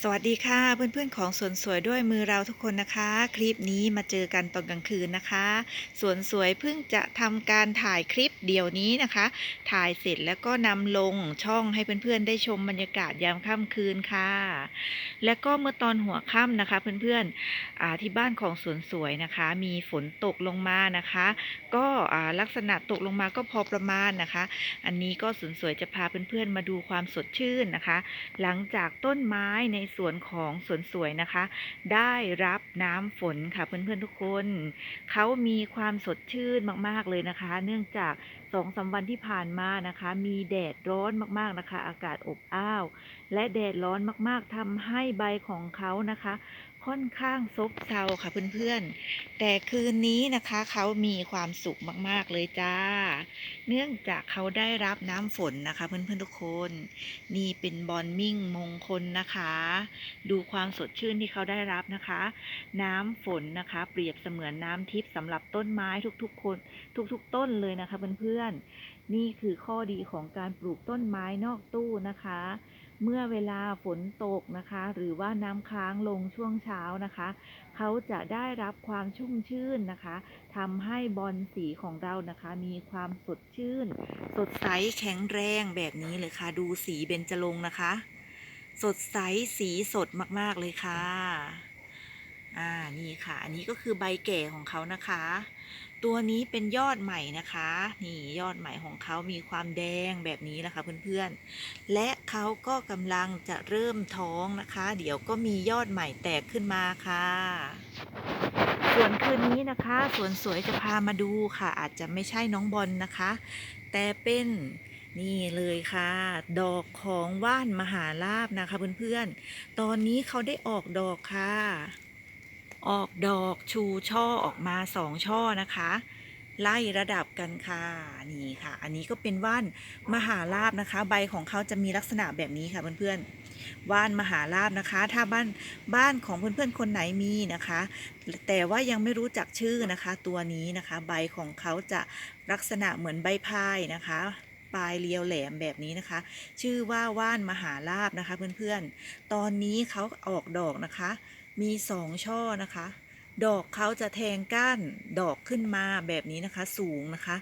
สวัสดีค่ะเพื่อนๆของสวนสวยด้วยมือเราทุกคนนะคะ คลิปนี้มาเจอกันตอนกลางคืนนะคะสวนสวยเพิ่งจะทำการถ่ายคลิปเดี๋ยวนี้นะคะ ถ่ายเสร็จแล้วก็นำลงช่องให้เพื่อนๆได้ชมบรรยากาศยามค่ำคืนค่ะ และก็เมื่อตอนหัวค่ำนะคะ เพื่อนๆที่บ้านของสวนสวยนะคะ มีฝนตกลงมานะคะ ก็ ลักษณะตกลงมาก็พอประมาณนะคะ อันนี้ก็สวนสวยจะพาเพื่อนๆมาดูความสดชื่นนะคะ หลังจากต้นไม้ในสวนของสวนสวยนะคะ ได้รับน้ำฝนค่ะเพื่อนๆทุกคน เขามีความสดชื่นมากๆเลยนะคะ เนื่องจาก สองสามวันที่ผ่านมานะคะ มีแดดร้อนมากๆนะคะ อากาศอบอ้าว และแดดร้อนมากๆทำให้ใบของเขานะคะ ค่อนข้างซบเซาค่ะเพื่อนๆ แต่คืนนี้นะคะเขามีความสุขมากๆเลยจ้า เนื่องจากเขาได้รับน้ำฝนนะคะ เพื่อนๆทุกคน นี่เป็นบอนมิ่งมงคลนะคะ ดูความสดชื่นที่เขาได้รับนะคะ น้ำฝนนะคะ เปรียบเสมือนน้ำทิพย์สำหรับต้นไม้ทุกๆคน ทุกๆ ต้นเลยนะคะเพื่อนๆนี่คือข้อดีของการปลูกต้นไม้นอกตู้นะคะ เมื่อเวลาฝนตกนะคะ หรือว่าน้ำค้างลงช่วงเช้านะคะ เขาจะได้รับความชุ่มชื่นนะคะทำให้บอลสีของเรานะคะ มีความสดชื่น สดใสแข็งแรงแบบนี้เลยค่ะ ดูสีเบญจรงค์นะคะ สดใสสีสดมากๆเลยค่ะอ่านี่ค่ะ อันนี้ก็คือใบแก่ของเขานะคะ ตัวนี้เป็นยอดใหม่นะคะ นี่ยอดใหม่ของเขามีความแดงแบบนี้นะคะเพื่อนๆ และเขาก็กำลังจะเริ่มท้องนะคะ เดี๋ยวก็มียอดใหม่แตกขึ้นมาค่ะส่วนคืนนี้นะคะสวนสวยจะพามาดูค่ะ อาจจะไม่ใช่น้องบอลนะคะ แต่เป็นนี่เลยค่ะ ดอกของว่านมหาลาบนะคะเพื่อนๆ ตอนนี้เขาได้ออกดอกค่ะ ออกดอกชูช่อออกมาสองช่อนะคะ ไล่ระดับกันค่ะนี่ค่ะ อันนี้ก็เป็นว่านมหาลาบนะคะ ใบของเขาจะมีลักษณะแบบนี้ค่ะเพื่อนๆว่านมหาลาบนะคะ ถ้าบ้านบ้านของเพื่อนๆคนไหนมีนะคะ แต่ว่ายังไม่รู้จักชื่อนะคะ ตัวนี้นะคะ ใบของเขาจะลักษณะเหมือนใบพายนะคะปลายเรียวแหลมแบบนี้นะคะ ชื่อว่าว่านมหาลาบนะคะเพื่อนๆ ตอนนี้เขาออกดอกนะคะ มีสองช่อนะคะ ดอกเขาจะแทงก้านดอกขึ้นมาแบบนี้นะคะ สูงนะคะ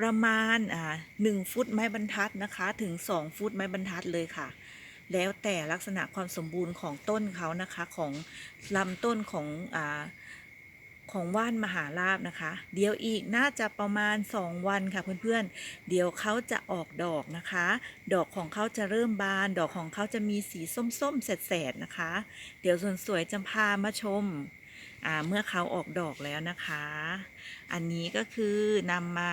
ประมาณอ่าหนึ่งฟุตไม้บรรทัดนะคะ ถึงสองฟุตไม้บรรทัดเลยค่ะ แล้วแต่ลักษณะความสมบูรณ์ของต้นเขานะคะของลำต้นของอ่า ของว่านมหาลาบนะคะ เดี๋ยวอีกน่าจะประมาณ 2 วันค่ะเพื่อนๆ เดี๋ยวเขาจะออกดอกนะคะ ดอกของเขาจะเริ่มบาน ดอกของเขาจะมีสีส้มๆแสดๆนะคะ เดี๋ยวส่วนสวยจะพามาชมเมื่อเขาออกดอกแล้วนะคะ อันนี้ก็คือนำมา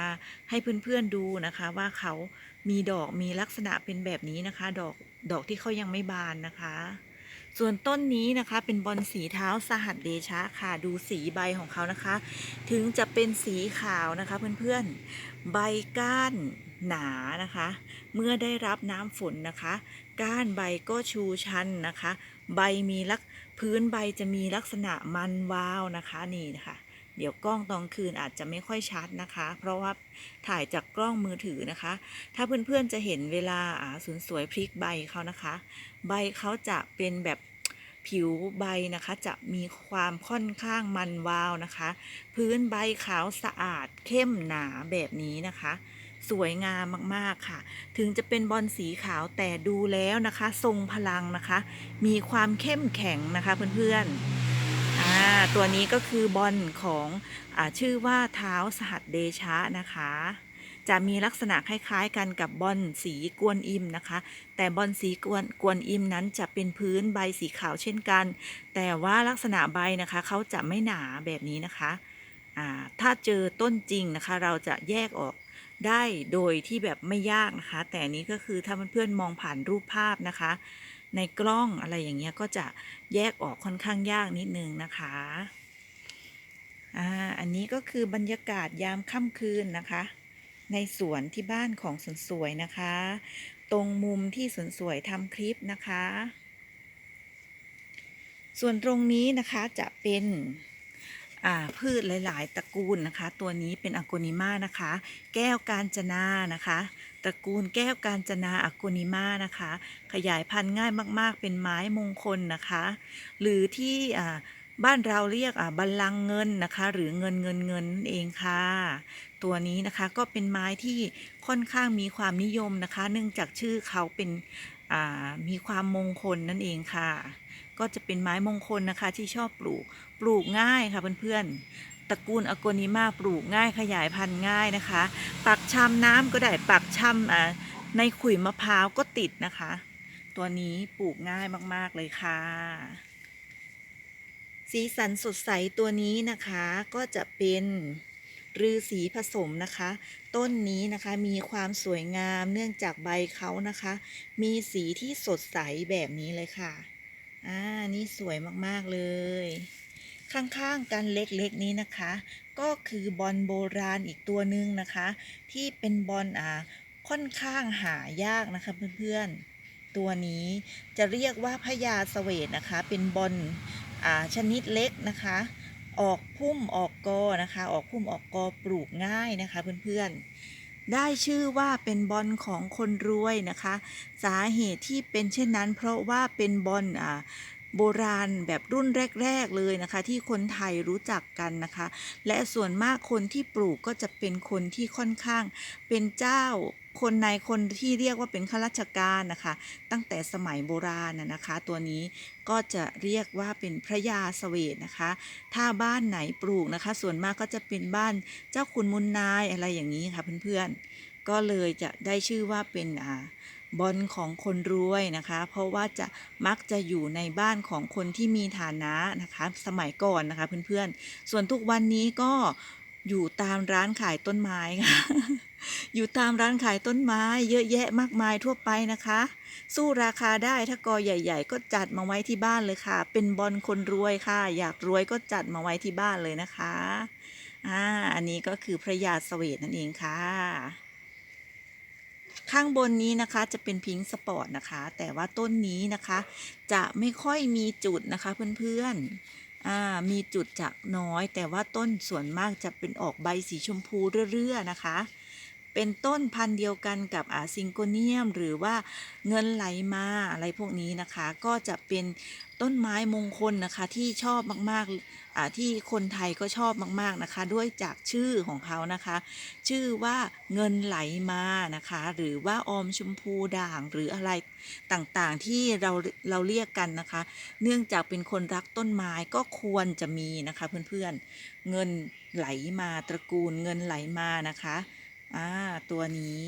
ให้เพื่อนๆดูนะคะว่าเขามีดอกมีลักษณะเป็นแบบนี้นะคะ ดอกดอกที่เขายังไม่บานนะคะ ส่วนต้นนี้นะคะเป็นบอลสีเท้าสหัสเดชะค่ะดูสีใบของเขานะคะ ถึงจะเป็นสีขาวนะคะเพื่อนๆใบก้านหนานะคะ เมื่อได้รับน้ำฝนนะคะ ก้านใบก็ชูชันนะคะ ใบมีลักพื้นใบจะมีลักษณะมันวาวนะคะนี่นะคะ เดี๋ยวกล้องตอนคืนอาจจะไม่ค่อยชัดนะคะ เพราะว่าถ่ายจากกล้องมือถือนะคะ ถ้าเพื่อนๆจะเห็นเวลาอ่าสวนสวยพลิกใบเขานะคะ ใบเขาจะเป็นแบบผิวใบนะคะจะมีความค่อนข้างมันวาวนะคะ พื้นใบขาวสะอาดเข้มหนาแบบนี้นะคะ สวยงามมากๆค่ะ ถึงจะเป็นบอลสีขาวแต่ดูแล้วนะคะ ทรงพลังนะคะ มีความเข้มแข็งนะคะเพื่อนๆ อ่าตัวนี้ก็คือบอลของอชื่อว่าเท้าสหัสเดชะนะคะ จะมีลักษณะคล้ายๆกันกับบอลสีกวนอิมนะคะ แต่บอลสีกวนกวนอิมนั้นจะเป็นพื้นใบสีขาวเช่นกัน แต่ว่าลักษณะใบนะคะเขาจะไม่หนาแบบนี้นะคะถ้าเจอต้นจริงนะคะ เราจะแยกออกได้โดยที่แบบไม่ยากนะคะ แต่นี้ก็คือถ้าเพื่อนๆมองผ่านรูปภาพนะคะ ในกล้องอะไรอย่างเงี้ยก็จะแยกออกค่อนข้างยากนิดนึงนะคะอ่าอันนี้ก็คือบรรยากาศยามค่ำคืนนะคะ ในสวนที่บ้านของสวนสวยนะคะ ตรงมุมที่สวนสวยทำคลิปนะคะ ส่วนตรงนี้นะคะจะเป็น พืชหลาย ๆ ตระกูลนะคะ ตัวนี้เป็นอโกนิมานะคะ แก้วกาญจนานะคะ ตระกูลแก้วกาญจนาอโกนิมานะคะ ขยายพันธุ์ง่ายมาก ๆ เป็นไม้มงคลนะคะ หรือที่บ้านเราเรียกบัลลังเงินนะคะ หรือเงินเงินเงินนั่นเองค่ะ ตัวนี้นะคะก็เป็นไม้ที่ค่อนข้างมีความนิยมนะคะ เนื่องจากชื่อเขาเป็นมีความมงคลนั่นเองค่ะ ก็จะเป็นไม้มงคลนะคะที่ชอบปลูก ปลูกง่ายค่ะเพื่อนๆ ตระกูลอโกนิมาปลูกง่ายขยายพันธุ์ง่ายนะคะ ปักชำน้ำก็ได้ปักชำอ่าในขุยมะพร้าวก็ติดนะคะ ตัวนี้ปลูกง่ายมากๆเลยค่ะ สีสันสดใสตัวนี้นะคะก็จะเป็นรือสีผสมนะคะ ต้นนี้นะคะมีความสวยงามเนื่องจากใบเขานะคะ มีสีที่สดใสแบบนี้เลยค่ะ อ่านี่สวยมากๆเลย ข้างๆกันเล็กๆนี้นะคะ ก็คือบอลโบราณอีกตัวหนึ่งนะคะ ที่เป็นบอลอ่าค่อนข้างหายากนะคะเพื่อนๆ ตัวนี้จะเรียกว่าพญาเสวตนะคะ เป็นบอลอ่าชนิดเล็กนะคะ ออกพุ่มออกกอนะคะ ออกพุ่มออกกอปลูกง่ายนะคะเพื่อนๆ ได้ชื่อว่าเป็นบอลของคนรวยนะคะ สาเหตุที่เป็นเช่นนั้น เพราะว่าเป็นบอลอ่า โบราณแบบรุ่นแรก ๆเลยนะคะ ที่คนไทยรู้จักกันนะคะ และส่วนมากคนที่ปลูกก็จะเป็นคนที่ค่อนข้างเป็นเจ้าคนในคนที่เรียกว่าเป็นข้าราชการนะคะ ตั้งแต่สมัยโบราณนะคะ ตัวนี้ก็จะเรียกว่าเป็นพระยาเสวตนะคะ ถ้าบ้านไหนปลูกนะคะ ส่วนมากก็จะเป็นบ้านเจ้าคุณมุนนายอะไรอย่างนี้ค่ะเพื่อนๆก็เลยจะได้ชื่อว่าเป็นอ่า บอลของคนรวยนะคะ เพราะว่าจะมักจะอยู่ในบ้านของคนที่มีฐานะนะคะ สมัยก่อนนะคะเพื่อนๆ ส่วนทุกวันนี้ก็อยู่ตามร้านขายต้นไม้ค่ะ อยู่ตามร้านขายต้นไม้เยอะแยะมากมายทั่วไปนะคะ สู้ราคาได้ถ้ากอใหญ่ ๆ ก็จัดมาไว้ที่บ้านเลยค่ะ เป็นบอลคนรวยค่ะ อยากรวยก็จัดมาไว้ที่บ้านเลยนะคะ อ่า อันนี้ก็คือพระยาเสวตนั่นเองค่ะ ข้างบนนี้นะคะจะเป็นพิงค์สปอร์ตนะคะ แต่ว่าต้นนี้นะคะ จะไม่ค่อยมีจุดนะคะเพื่อนๆมีจุดจะน้อย แต่ว่าต้นส่วนมากจะเป็นออกใบสีชมพูเรื่อๆนะคะ เป็นต้นพันธุ์เดียวกันกับอาซิงโกเนียม หรือว่าเงินไหลมาอะไรพวกนี้นะคะ ก็จะเป็น ต้นไม้มงคลนะคะที่ชอบมากๆอ่าที่คนไทยก็ชอบมากๆนะคะ ด้วยจากชื่อของเขานะคะ ชื่อว่าเงินไหลมานะคะ หรือว่าออมชมพูด่างหรืออะไรต่างๆที่เราเราเรียกกันนะคะ เนื่องจากเป็นคนรักต้นไม้ก็ควรจะมีนะคะเพื่อนๆเงินไหลมาตระกูลเงินไหลมานะคะอ่าตัวนี้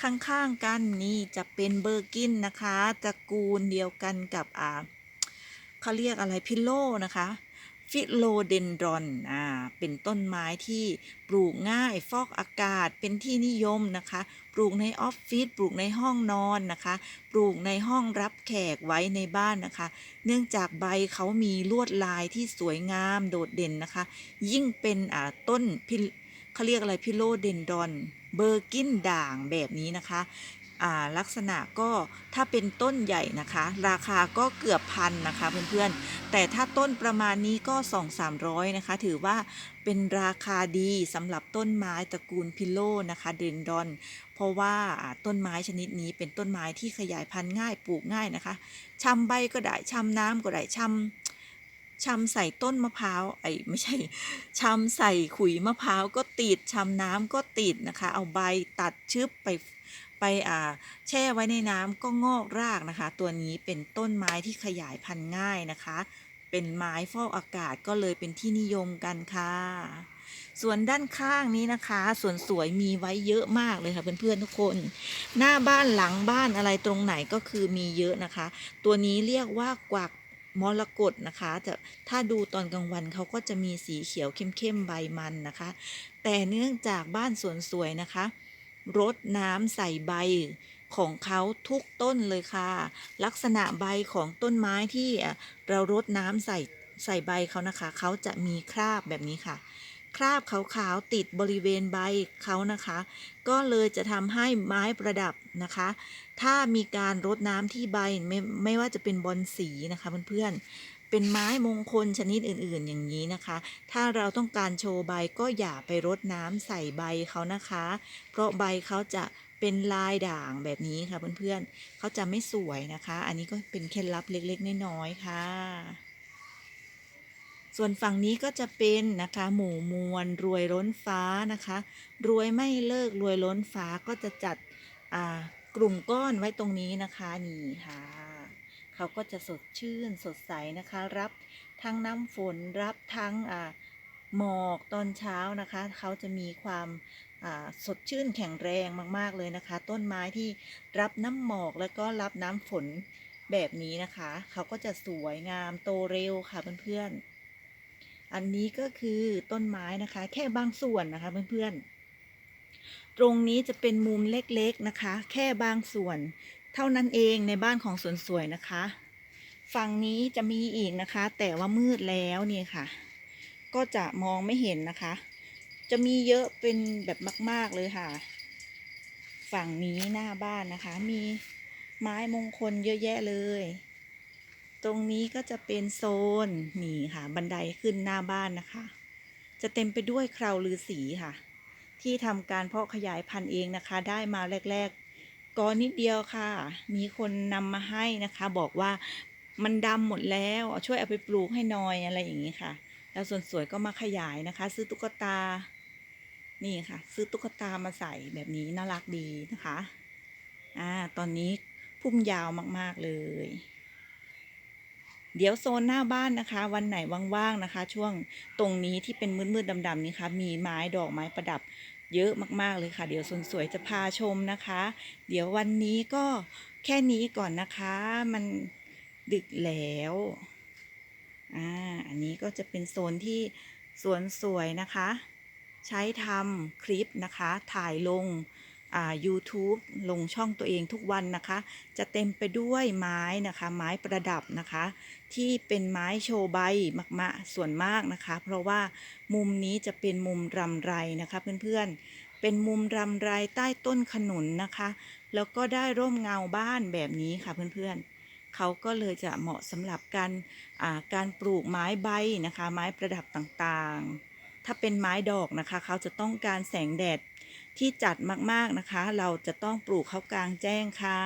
ข้างๆกันนี่จะเป็นเบอร์กินนะคะตระกูลเดียวกันกับอ่า เขาเรียกอะไรพิโลนะคะฟิโลเดนดรอนอ่าเป็นต้นไม้ที่ปลูกง่ายฟอกอากาศเป็นที่นิยมนะคะ ปลูกในออฟฟิศปลูกในห้องนอนนะคะ ปลูกในห้องรับแขกไว้ในบ้านนะคะ เนื่องจากใบเขามีลวดลายที่สวยงามโดดเด่นนะคะ ยิ่งเป็นอ่าต้นพิเขาเรียกอะไรพิโลเดนดอนเบอร์กินด่างแบบนี้นะคะ ลักษณะก็ถ้าเป็นต้นใหญ่นะคะ ราคาก็เกือบพันนะคะเพื่อนๆ แต่ถ้าต้นประมาณนี้ก็ 2 3 0 0 นะคะ ถือว่าเป็นราคาดีสำหรับต้นไม้ตระกูลพิโลนะคะเดนดอน เพราะว่าต้นไม้ชนิดนี้เป็นต้นไม้ที่ขยายพันธุ์ง่ายปลูกง่ายนะคะชำใบก็ได้ชำน้ำก็ได้ชำชำใส่ต้นมะพร้าวไอ้ไม่ใช่ชำใส่ขุยมะพร้าวก็ติดชำน้ำก็ติดนะคะ เอาใบตัดชึบไป ไปอ่าแช่ไว้ในน้ำก็งอกรากนะคะ ตัวนี้เป็นต้นไม้ที่ขยายพันธุ์ง่ายนะคะ เป็นไม้ฟอกอากาศก็เลยเป็นที่นิยมกันค่ะ ส่วนด้านข้างนี้นะคะส่วนสวยมีไว้เยอะมากเลยค่ะเพื่อนๆทุกคน หน้าบ้านหลังบ้านอะไรตรงไหนก็คือมีเยอะนะคะ ตัวนี้เรียกว่ากวักมรกตนะคะจะถ้าดูตอนกลางวันเขาก็จะมีสีเขียวเข้มๆใบมันนะคะ แต่เนื่องจากบ้านสวนสวยนะคะ รดน้ำใส่ใบของเขาทุกต้นเลยค่ะ ลักษณะใบของต้นไม้ที่เรารดน้ำใส่ใส่ใบเขานะคะ เขาจะมีคราบแบบนี้ค่ะ คราบขาวๆติดบริเวณใบเขานะคะ ก็เลยจะทำให้ไม้ประดับนะคะ ถ้ามีการรดน้ำที่ใบไม่ไม่ว่าจะเป็นบอลสีนะคะเพื่อนๆ เป็นไม้มงคลชนิดอื่นๆ อย่างนี้นะคะ ถ้าเราต้องการโชว์ใบก็อย่าไปรดน้ำใส่ใบเขานะคะ เพราะใบเขาจะเป็นลายด่างแบบนี้ค่ะเพื่อนๆเขาจะไม่สวยนะคะ อันนี้ก็เป็นเคล็ดลับเล็กๆ น้อยๆค่ะ ส่วนฝั่งนี้ก็จะเป็นนะคะหมู่มวลรวยล้นฟ้านะคะ รวยไม่เลิกรวยล้นฟ้าก็จะจัดกลุ่มก้อนไว้ตรงนี้นะคะนี่ค่ะ เขาก็จะสดชื่นสดใสนะคะ รับทั้งน้ำฝนรับทั้งหมอกตอนเช้านะคะ เขาจะมีความสดชื่นแข็งแรงมาก ๆ เลยนะคะ ต้นไม้ที่รับน้ำหมอกแล้วก็รับน้ำฝนแบบนี้นะคะ เขาก็จะสวยงามโตเร็วค่ะเพื่อนๆ อันนี้ก็คือต้นไม้นะคะ แค่บางส่วนนะคะเพื่อนๆ ตรงนี้จะเป็นมุมเล็กๆนะคะ แค่บางส่วน เท่านั้นเองในบ้านของสวนสวยนะคะ ฝั่งนี้จะมีอีกนะคะ แต่ว่ามืดแล้วนี่ค่ะ ก็จะมองไม่เห็นนะคะ จะมีเยอะเป็นแบบมาก ๆเลยค่ะ ฝั่งนี้หน้าบ้านนะคะ มีไม้มงคลเยอะแยะเลย ตรงนี้ก็จะเป็นโซนนี่ค่ะบันไดขึ้นหน้าบ้านนะคะ จะเต็มไปด้วยคราวลือสีค่ะ ที่ทำการเพาะขยายพันธุ์เองนะคะ ได้มาแรก ๆ ก็นิดเดียวค่ะ มีคนนำมาให้นะคะ บอกว่ามันดำหมดแล้วช่วยเอาไปปลูกให้หน่อยอะไรอย่างนี้ค่ะ แล้วส่วนสวยก็มาขยายนะคะ ซื้อตุ๊กตา นี่ค่ะ ซื้อตุ๊กตามาใส่แบบนี้น่ารักดีนะคะอ่าตอนนี้พุ่มยาวมากๆเลย เดี๋ยวโซนหน้าบ้านนะคะ วันไหนว่างๆนะคะ ช่วงตรงนี้ที่เป็นมืดๆดำๆนี้ค่ะมีไม้ดอกไม้ประดับ เยอะมากๆเลยค่ะ เดี๋ยวสวนสวยจะพาชมนะคะ เดี๋ยววันนี้ก็แค่นี้ก่อนนะคะ มันดึกแล้วอ่าอันนี้ก็จะเป็นโซนที่สวนสวยนะคะ ใช้ทำคลิปนะคะ ถ่ายลง YouTube ลงช่องตัวเองทุกวันนะคะ จะเต็มไปด้วยไม้นะคะ ไม้ประดับนะคะ ที่เป็นไม้โชว์ใบมากๆส่วนมากนะคะ เพราะว่ามุมนี้จะเป็นมุมรำไรนะคะเพื่อนๆ เป็นมุมรำไรใต้ต้นขนุนนะคะ แล้วก็ได้ร่มเงาบ้านแบบนี้ค่ะเพื่อนๆเขาก็เลยจะเหมาะสำหรับการอ่าการปลูกไม้ใบนะคะ ไม้ประดับต่างๆ ถ้าเป็นไม้ดอกนะคะ เขาจะต้องการแสงแดด ที่จัดมากๆนะคะ เราจะต้องปลูกเขากลางแจ้งค่ะ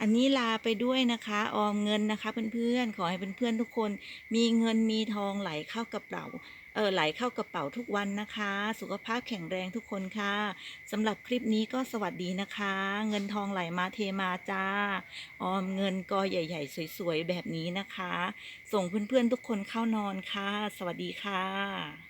อันนี้ลาไปด้วยนะคะ ออมเงินนะคะ เพื่อนๆ ขอให้เพื่อนๆทุกคน มีเงินมีทองไหลเข้ากระเป๋าเออไหลเข้ากระเป๋าทุกวันนะคะ สุขภาพแข็งแรงทุกคนค่ะสำหรับคลิปนี้ก็สวัสดีนะคะ เงินทองไหลมาเทมาจ้า ออมเงินกอใหญ่ ๆ สวย ๆ แบบนี้นะคะ ส่งเพื่อนๆทุกคนเข้านอนค่ะ สวัสดีค่ะ